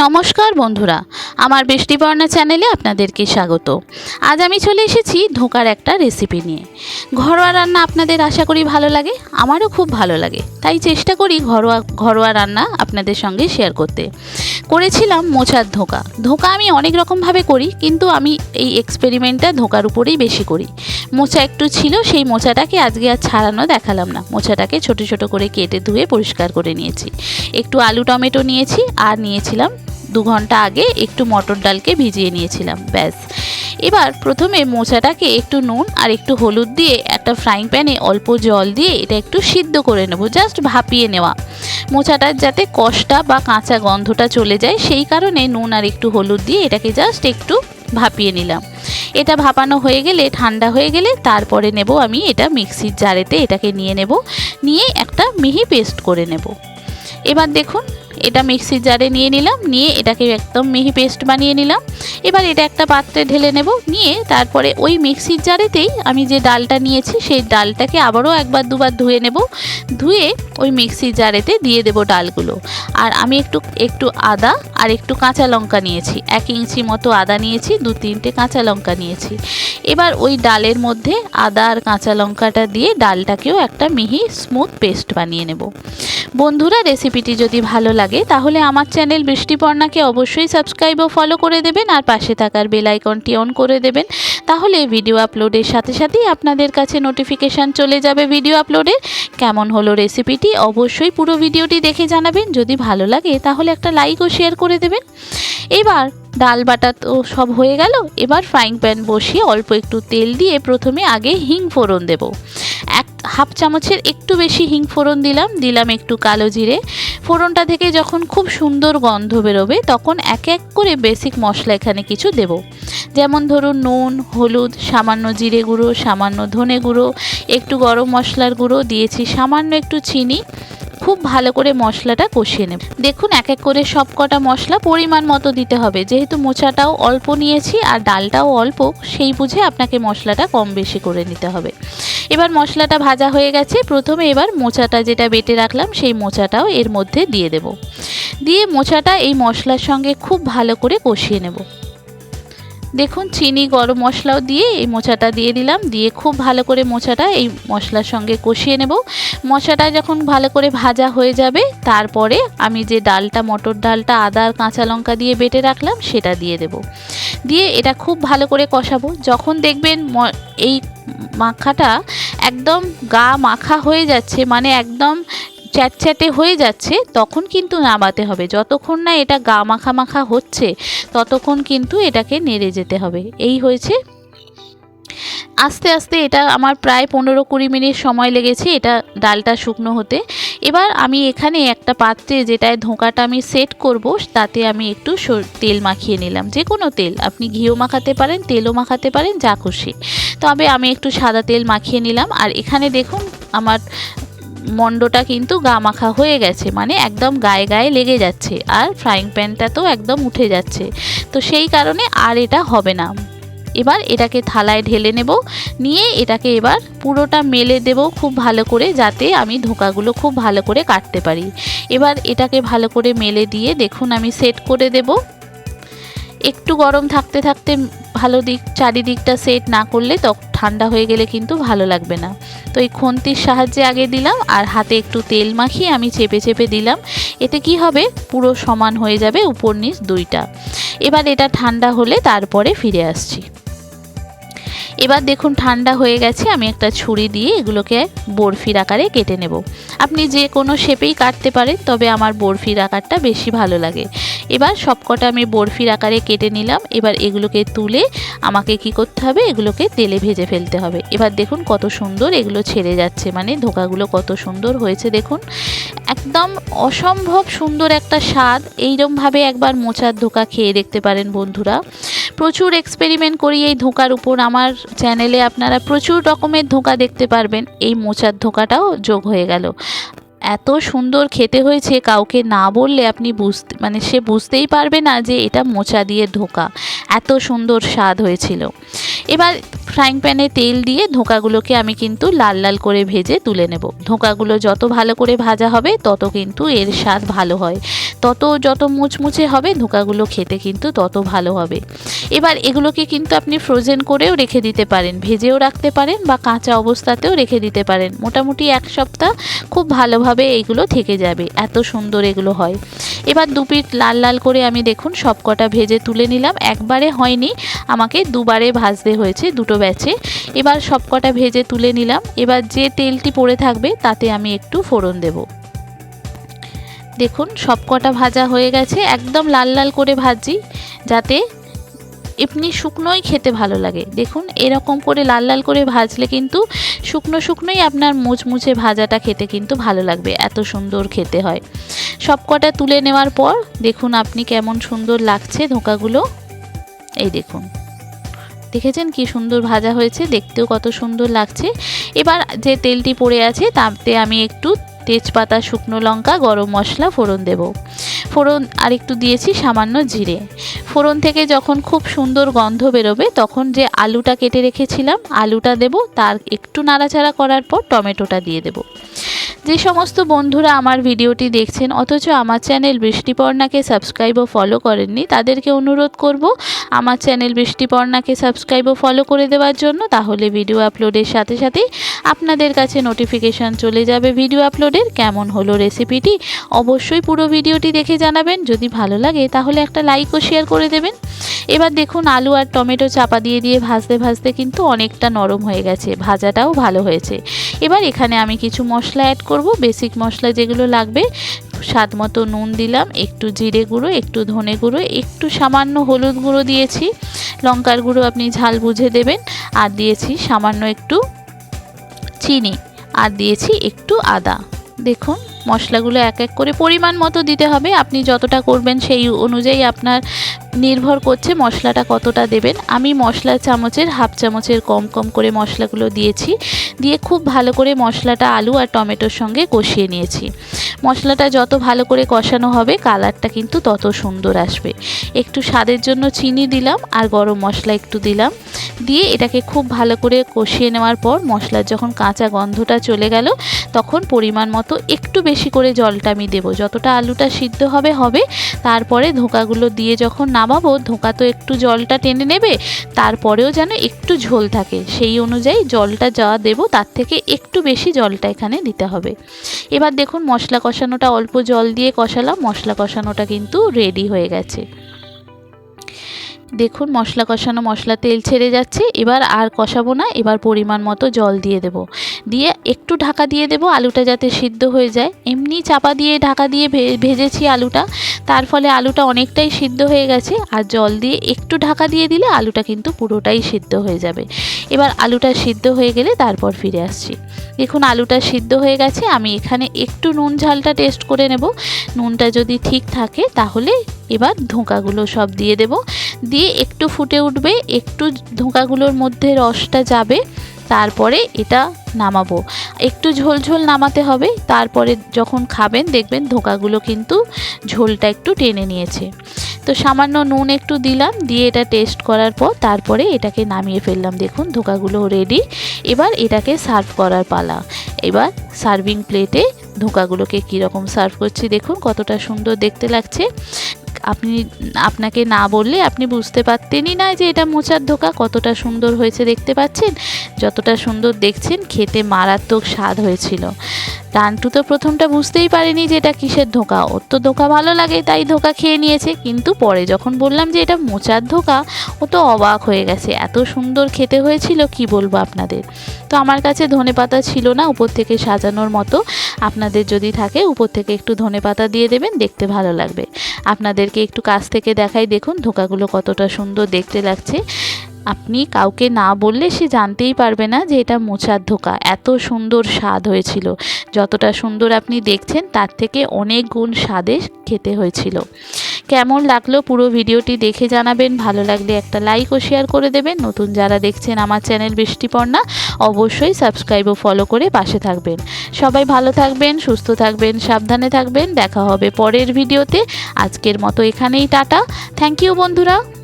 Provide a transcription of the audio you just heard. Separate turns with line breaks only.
নমস্কার বন্ধুরা আমার বৃষ্টিবর্ণা চ্যানেলে আপনাদেরকে স্বাগত। আজ আমি চলে এসেছি ধোকার একটা রেসিপি নিয়ে। ঘরোয়া রান্না আপনাদের আশা করি ভালো লাগে, আমারও খুব ভালো লাগে। তাই চেষ্টা করি ঘরোয়া ঘরোয়া রান্না আপনাদের সঙ্গে শেয়ার করতে। করেছিলাম মোচার ধোকা। ধোকা আমি অনেক রকমভাবে করি, কিন্তু আমি এই এক্সপেরিমেন্টটা ধোকার উপরেই বেশি করি। মোচা একটু ছিল, সেই মোচাটাকে আজকে আর ছাড়ানো দেখালাম না। মোচাটাকে ছোট ছোট করে কেটে ধুয়ে পরিষ্কার করে নিয়েছি। একটু আলু টমেটো নিয়েছি, আর নিয়েছিলাম দু ঘণ্টা আগে একটু মটর ডালকে ভিজিয়ে নিয়েছিলাম, ব্যাস। এবার প্রথমে মোচাটাকে একটু নুন আর একটু হলুদ দিয়ে একটা ফ্রাইং প্যানে অল্প জল দিয়ে এটা একটু সিদ্ধ করে নেব, জাস্ট ভাপিয়ে নেওয়া। মোচাটার যাতে কষটা বা কাঁচা গন্ধটা চলে যায়, সেই কারণে নুন আর একটু হলুদ দিয়ে এটাকে জাস্ট একটু ভাপিয়ে নিলাম। এটা ভাপানো হয়ে গেলে, ঠান্ডা হয়ে গেলে তারপরে নেব আমি এটা মিক্সির জারেতে এটাকে নিয়ে নেব, নিয়ে একটা মিহি পেস্ট করে নেব। এবার দেখুন এটা মিক্সির জারে নিয়ে নিলাম, নিয়ে এটাকে একদম মিহি পেস্ট বানিয়ে নিলাম। এবার এটা একটা পাত্রে ঢেলে নেব, নিয়ে তারপরে ওই মিক্সির জারেতেই আমি যে ডালটা নিয়েছি, সেই ডালটাকে আবারও একবার দুবার ধুয়ে নেব। ধুয়ে ওই মিক্সির জারেতে দিয়ে দেব ডালগুলো। আর আমি একটু একটু আদা আর একটু কাঁচা লঙ্কা নিয়েছি। এক ইঞ্চি মতো আদা নিয়েছি, দু তিনটে কাঁচা লঙ্কা নিয়েছি। এবার ওই ডালের মধ্যে আদা আর কাঁচা লঙ্কাটা দিয়ে ডালটাকেও একটা মিহি স্মুথ পেস্ট বানিয়ে নেব। বন্ধুরা, রেসিপিটি যদি ভালো লাগে, তাহলে আমার চ্যানেল বৃষ্টিপর্ণাকে অবশ্যই সাবস্ক্রাইব ও ফলো করে দেবেন আর পাশে থাকার বেল আইকনটি অন করে দেবেন। তাহলে ভিডিও আপলোডের সাথে সাথেই আপনাদের কাছে নোটিফিকেশান চলে যাবে ভিডিও আপলোডের। কেমন হলো রেসিপিটি অবশ্যই পুরো ভিডিওটি দেখে জানাবেন। যদি ভালো লাগে, তাহলে একটা লাইক ও শেয়ার করে দেবেন। এবার ডাল বাটা তো সব হয়ে গেল। এবার ফ্রাইং প্যান বসিয়ে অল্প একটু তেল দিয়ে প্রথমে আগে হিং ফোড়ন দেব। এক হাফ চামচের একটু বেশি হিং ফোড়ন দিলাম। দিলাম একটু কালো জিরে। ফোড়নটা থেকে যখন খুব সুন্দর গন্ধ বেরোবে, তখন এক এক করে বেসিক মশলা এখানে কিছু দেব। যেমন ধরুন, নুন, হলুদ, সামান্য জিরে গুঁড়ো, সামান্য ধনে গুঁড়ো, একটু গরম মশলার গুঁড়ো, দিয়েছি সামান্য একটু চিনি। খুব ভালো করে মশলাটা কষিয়ে নেব। দেখুন, এক এক করে সব কটা মশলা পরিমাণ মতো দিতে হবে। যেহেতু মোচাটাও অল্প নিয়েছি আর ডালটাও অল্প, সেই বুঝে আপনাকে মশলাটা কম বেশি করে নিতে হবে। এবার মশলাটা ভাজা হয়ে গেছে। প্রথমে এবার মোচাটা যেটা বেটে রাখলাম, সেই মোচাটাও এর মধ্যে দিয়ে দেব। দিয়ে মোচাটা এই মশলার সঙ্গে খুব ভালো করে কষিয়ে নেব। দেখুন, চিনি, গরম মশলাও দিয়ে এই মোচাটা দিয়ে দিলাম। দিয়ে খুব ভালো করে মোচাটা এই মশলার সঙ্গে কষিয়ে নেব। মশাটা যখন ভালো করে ভাজা হয়ে যাবে, তারপরে আমি যে ডালটা, মটর ডালটা, আদা আর কাঁচা লঙ্কা দিয়ে বেটে রাখলাম, সেটা দিয়ে দেব। দিয়ে এটা খুব ভালো করে কষাবো। যখন দেখবেন এই মাখাটা একদম গা মাখা হয়ে যাচ্ছে মানে একদম চ্যাটচ্যাটে হয়ে যাচ্ছে, তখন কিন্তু নামাতে হবে। যতক্ষণ না এটা গা মাখা মাখা হচ্ছে, ততক্ষণ কিন্তু এটাকে নেড়ে যেতে হবে। এই হয়েছে। আস্তে আস্তে এটা আমার প্রায় পনেরো কুড়ি মিনিট সময় লেগেছে এটা ডালটা শুকনো হতে। এবার আমি এখানে একটা পাত্রে যেটায় ধোঁকাটা আমি সেট করব, তাতে আমি একটু তেল মাখিয়ে নিলাম। যে কোনো তেল, আপনি ঘিও মাখাতে পারেন, তেলও মাখাতে পারেন, যা খুশি। তবে আমি একটু সাদা তেল মাখিয়ে নিলাম। আর এখানে দেখুন, আমার মণ্ডটা কিন্তু গা মাখা হয়ে গেছে মানে একদম গায়ে গায়ে লেগে যাচ্ছে আর ফ্রাইং প্যানটা তো একদম উঠে যাচ্ছে। তো সেই কারণে আর এটা হবে না। এবার এটাকে থালায় ঢেলে নেব, নিয়ে এটাকে এবার পুরোটা মেলে দেব খুব ভালো করে যাতে আমি ধোকাগুলো খুব ভালো করে কাটতে পারি। এবার এটাকে ভালো করে মেলে দিয়ে দেখুন আমি সেট করে দেব। একটু গরম থাকতে থাকতে ভালো দিক, চারিদিকটা সেট না করলে তখন ঠান্ডা হয়ে গেলে কিন্তু ভালো লাগবে না। তো এই খন্তির সাহায্যে আগে দিলাম আর হাতে একটু তেল মাখিয়ে আমি চেপে চেপে দিলাম। এতে কি হবে? পুরো সমান হয়ে যাবে উপর নিচ দুইটা। এবার এটা ঠান্ডা হলে তারপরে ফিরে আসছি। এবার দেখুন ঠান্ডা হয়ে গেছে, আমি একটা ছুরি দিয়ে এগুলোকে বরফির আকারে কেটে নেব। আপনি যে কোনো শেপেই কাটতে পারেন, তবে আমার বরফির আকারটা বেশি ভালো লাগে। এবার সবকটা আমি বরফির আকারে কেটে নিলাম। এবার এগুলোকে তুলে আমাকে কি করতে হবে? এগুলোকে তেলে ভেজে ফেলতে হবে। এবার দেখুন কত সুন্দর এগুলো ছেড়ে যাচ্ছে। মানে ধোকাগুলো কত সুন্দর হয়েছে দেখুন। একদম অসম্ভব সুন্দর একটা স্বাদ। এইরমভাবে একবার মোচার ধোকা খেয়ে দেখতে পারেন বন্ধুরা। প্রচুর এক্সপেরিমেন্ট করি এই ধোকার উপর। আমার চ্যানেলে আপনারা প্রচুর রকমের ধোকা দেখতে পারবেন। এই মোচার ধোকাটাও যোগ হয়ে গেল। এত সুন্দর খেতে হয়েছে, কাউকে না বললে আপনি বুঝতে মানে সে বুঝতেই পারবে না যে এটা মোচা দিয়ে ধোকা এত সুন্দর স্বাদ হয়েছিল। এবার ফ্রাইং প্যানে তেল দিয়ে ধোঁকাগুলোকে আমি কিন্তু লাল লাল করে ভেজে তুলে নেব। ধোঁকাগুলো যত ভালো করে ভাজা হবে, তত কিন্তু এর স্বাদ ভালো হয়। তত যত মুচমুচে হবে, ধোঁকাগুলো খেতে কিন্তু তত ভালো হবে। এবার এগুলোকে কিন্তু আপনি ফ্রোজেন করেও রেখে দিতে পারেন, ভেজেও রাখতে পারেন বা কাঁচা অবস্থাতেও রেখে দিতে পারেন। মোটামুটি এক সপ্তাহ খুব ভালোভাবে এগুলো থেকে যাবে, এত সুন্দর এগুলো হয়। এবার দু পিঠ লাল লাল করে আমি দেখুন সবকটা ভেজে তুলে নিলাম। একবারে হয়নি, আমাকে দুবারে ভাজতে হয়েছে দুটো ব্যাচে। এবার সবকটা ভেজে তুলে নিলাম। এবার যে তেলটি পড়ে থাকবে তাতে আমি একটু ফোড়ন দেব। দেখুন, সবকটা ভাজা হয়ে গেছে। একদম লাল লাল করে ভাজি, যাতে এমনি শুকনোই খেতে ভালো লাগে। দেখুন, এরকম করে লাল লাল করে ভাজলে কিন্তু শুকনো শুকনোই আপনার মুচমুচে ভাজাটা খেতে কিন্তু ভালো লাগবে, এত সুন্দর খেতে হয়। সবকটা তুলে নেওয়ার পর দেখুন, আপনি কেমন সুন্দর লাগছে ধোঁকাগুলো। এই দেখুন। দেখেছেন কি সুন্দর ভাজা হয়েছে, দেখতেও কত সুন্দর লাগছে। এবার যে তেলটি পড়ে আছে, তাতে আমি একটু তেজপাতা, শুকনো লঙ্কা, গরম মশলা, ফোড়ন দেব। ফোড়ন আর একটু দিয়েছি, সামান্য জিরে। ফোড়ন থেকে যখন খুব সুন্দর গন্ধ বেরোবে, তখন যে আলুটা কেটে রেখেছিলাম, আলুটা দেব, তার একটু নাড়াচাড়া করার পর টমেটোটা দিয়ে দেব। যে সমস্ত বন্ধুরা আমার ভিডিওটি দেখছেন, অথচ আমার চ্যানেল বৃষ্টিপর্ণাকে সাবস্ক্রাইব ও ফলো করেননি, তাদেরকে অনুরোধ করব আমার চ্যানেল বৃষ্টিপর্ণাকে সাবস্ক্রাইব ও ফলো করে দেওয়ার জন্য। তাহলে ভিডিও আপলোডের সাথে সাথেই আপনাদের কাছে নোটিফিকেশান চলে যাবে ভিডিও আপলোডের কেমন হলো রেসিপিটি অবশ্যই পুরো ভিডিওটি দেখে জানাবেন, যদি ভালো লাগে তাহলে একটা লাইক ও শেয়ার করে দেবেন। এবার দেখুন আলু আর টমেটো চাপা দিয়ে দিয়ে ভাজতে ভাজতে কিন্তু অনেকটা নরম হয়ে গেছে, ভাজাটাও ভালো হয়েছে। এবার এখানে আমি কিছু মশলা অ্যাড করব। বেসিক মশলা যেগুলো লাগবে, স্বাদ মতো নুন দিলাম, একটু জিরে গুঁড়ো, একটু ধনে গুঁড়ো, একটু সামান্য হলুদ গুঁড়ো দিয়েছি। লঙ্কার গুঁড়ো আপনি ঝাল বুঝে দেবেন। আর দিয়েছি সামান্য একটু চিনি। আর দিয়েছি একটু আদা। দেখুন, মশলাগুলো এক এক করে পরিমাণ মতো দিতে হবে। আপনি যতটা করবেন সেই অনুযায়ী আপনার নির্ভর করছে মশলাটা কতটা দেবেন। আমি মশলা চামচের, হাফ চামচের কম কম করে মশলাগুলো দিয়েছি। দিয়ে খুব ভালো করে মশলাটা আলু আর টমেটোর সঙ্গে কষিয়ে নিয়েছি। মশলাটা যত ভালো করে কষানো হবে, কালারটা কিন্তু তত সুন্দর আসবে। একটু স্বাদের জন্য চিনি দিলাম আর গরম মশলা একটু দিলাম। দিয়ে এটাকে খুব ভালো করে কষিয়ে নেওয়ার পর মশলার যখন কাঁচা গন্ধটা চলে গেল, তখন পরিমাণ মতো একটু বেশি করে জলটা আমি দেবো। যতটা আলুটা সিদ্ধ হবে হবে। তারপরে ধোকাগুলো দিয়ে যখন নামাবো, ধোঁকা তো একটু জলটা টেনে নেবে, তারপরেও যেন একটু ঝোল থাকে। সেই অনুযায়ী জলটা যা দেবো, তার থেকে একটু বেশি জলটা এখানে দিতে হবে। এবার দেখুন মশলা কষানোটা অল্প জল দিয়ে কষালাম, মশলা কষানোটা কিন্তু রেডি হয়ে গেছে। দেখুন, মশলা কষানো মশলা তেল ছেড়ে যাচ্ছে। এবার আর কষাবো না, এবার পরিমাণ মতো জল দিয়ে দেব। দিয়ে একটু ঢাকা দিয়ে দেব, আলুটা যাতে সিদ্ধ হয়ে যায়। এমনি চাপা দিয়ে ঢাকা দিয়ে ভেজেছি আলুটা। তার ফলে আলুটা অনেকটাই সিদ্ধ হয়ে গেছে। আর জল দিয়ে একটু ঢাকা দিয়ে দিলে আলুটা কিন্তু পুরোটাই সিদ্ধ হয়ে যাবে। এবার আলুটা সিদ্ধ হয়ে গেলে তারপর ফিরে আসছি। দেখুন, আলুটা সিদ্ধ হয়ে গেছে। আমি এখানে একটু নুন ঝালটা টেস্ট করে নেব। নুনটা যদি ঠিক থাকে, তাহলে এবার ধোঁকাগুলো সব দিয়ে দেব। দিয়ে একটু ফুটে উঠবে, একটু ধোঁকাগুলোর মধ্যে রসটা যাবে, তারপরে এটা নামাবো। একটু ঝোল ঝোল নামাতে হবে, তারপরে যখন খাবেন দেখবেন ধোঁকাগুলো কিন্তু ঝোলটা একটু টেনে নিয়েছে। তো সামান্য নুন একটু দিলাম, দিয়ে এটা টেস্ট করার পর তারপরে এটাকে নামিয়ে ফেললাম। দেখুন ধোকাগুলো রেডি এবার এটাকে সার্ভ করার পালা। এবার সার্ভিং প্লেটে ধোকাগুলোকে কীরকম সার্ভ করছি, দেখুন কতটা সুন্দর দেখতে লাগছে। আপনি, আপনাকে না বললে আপনি বুঝতে পারতেনই না যে এটা মোচার ধোকা, কতটা সুন্দর হয়েছে দেখতে পাচ্ছেন? যতটা সুন্দর দেখছেন, খেতে মারাত্মক স্বাদ হয়েছিল। টান্টু তো প্রথমটা বুঝতেই পারেনি যে এটা কিসের ধোকা। ওর তো ধোকা ভালো লাগে, তাই ধোকা খেয়ে নিয়েছে। কিন্তু পরে যখন বললাম যে এটা মোচার ধোকা, ও তো অবাক হয়ে গেছে। এত সুন্দর খেতে হয়েছিল, কি বলব আপনাদের? তো আমার কাছে ধনে পাতা ছিল না, উপর থেকে সাজানোর মতো। আপনাদের যদি থাকে, উপর থেকে একটু ধনে পাতা দিয়ে দেবেন, দেখতে ভালো লাগবে। আপনাদেরকে একটু কাছ থেকে দেখাই, দেখুন ধোকাগুলো কতটা সুন্দর দেখতে লাগছে। আপনি কাউকে না বললে সে জানতেই পারবে না যে এটা মোচার ধোকা। এত সুন্দর স্বাদ হয়েছিল। যতটা সুন্দর আপনি দেখছেন, তার থেকে অনেক গুণ স্বাদে খেতে হয়েছিল। কেমন লাগল পুরো ভিডিওটি দেখে জানাবেন। ভালো লাগলে একটা লাইক ও শেয়ার করে দেবেন। নতুন যারা দেখছেন আমার চ্যানেল বৃষ্টিপর্ণা, অবশ্যই সাবস্ক্রাইব ও ফলো করে পাশে থাকবেন। সবাই ভালো থাকবেন, সুস্থ থাকবেন, সাবধানে থাকবেন। দেখা হবে পরের ভিডিওতে। আজকের মতো এখানেই টাটা। থ্যাংক ইউ বন্ধুরা।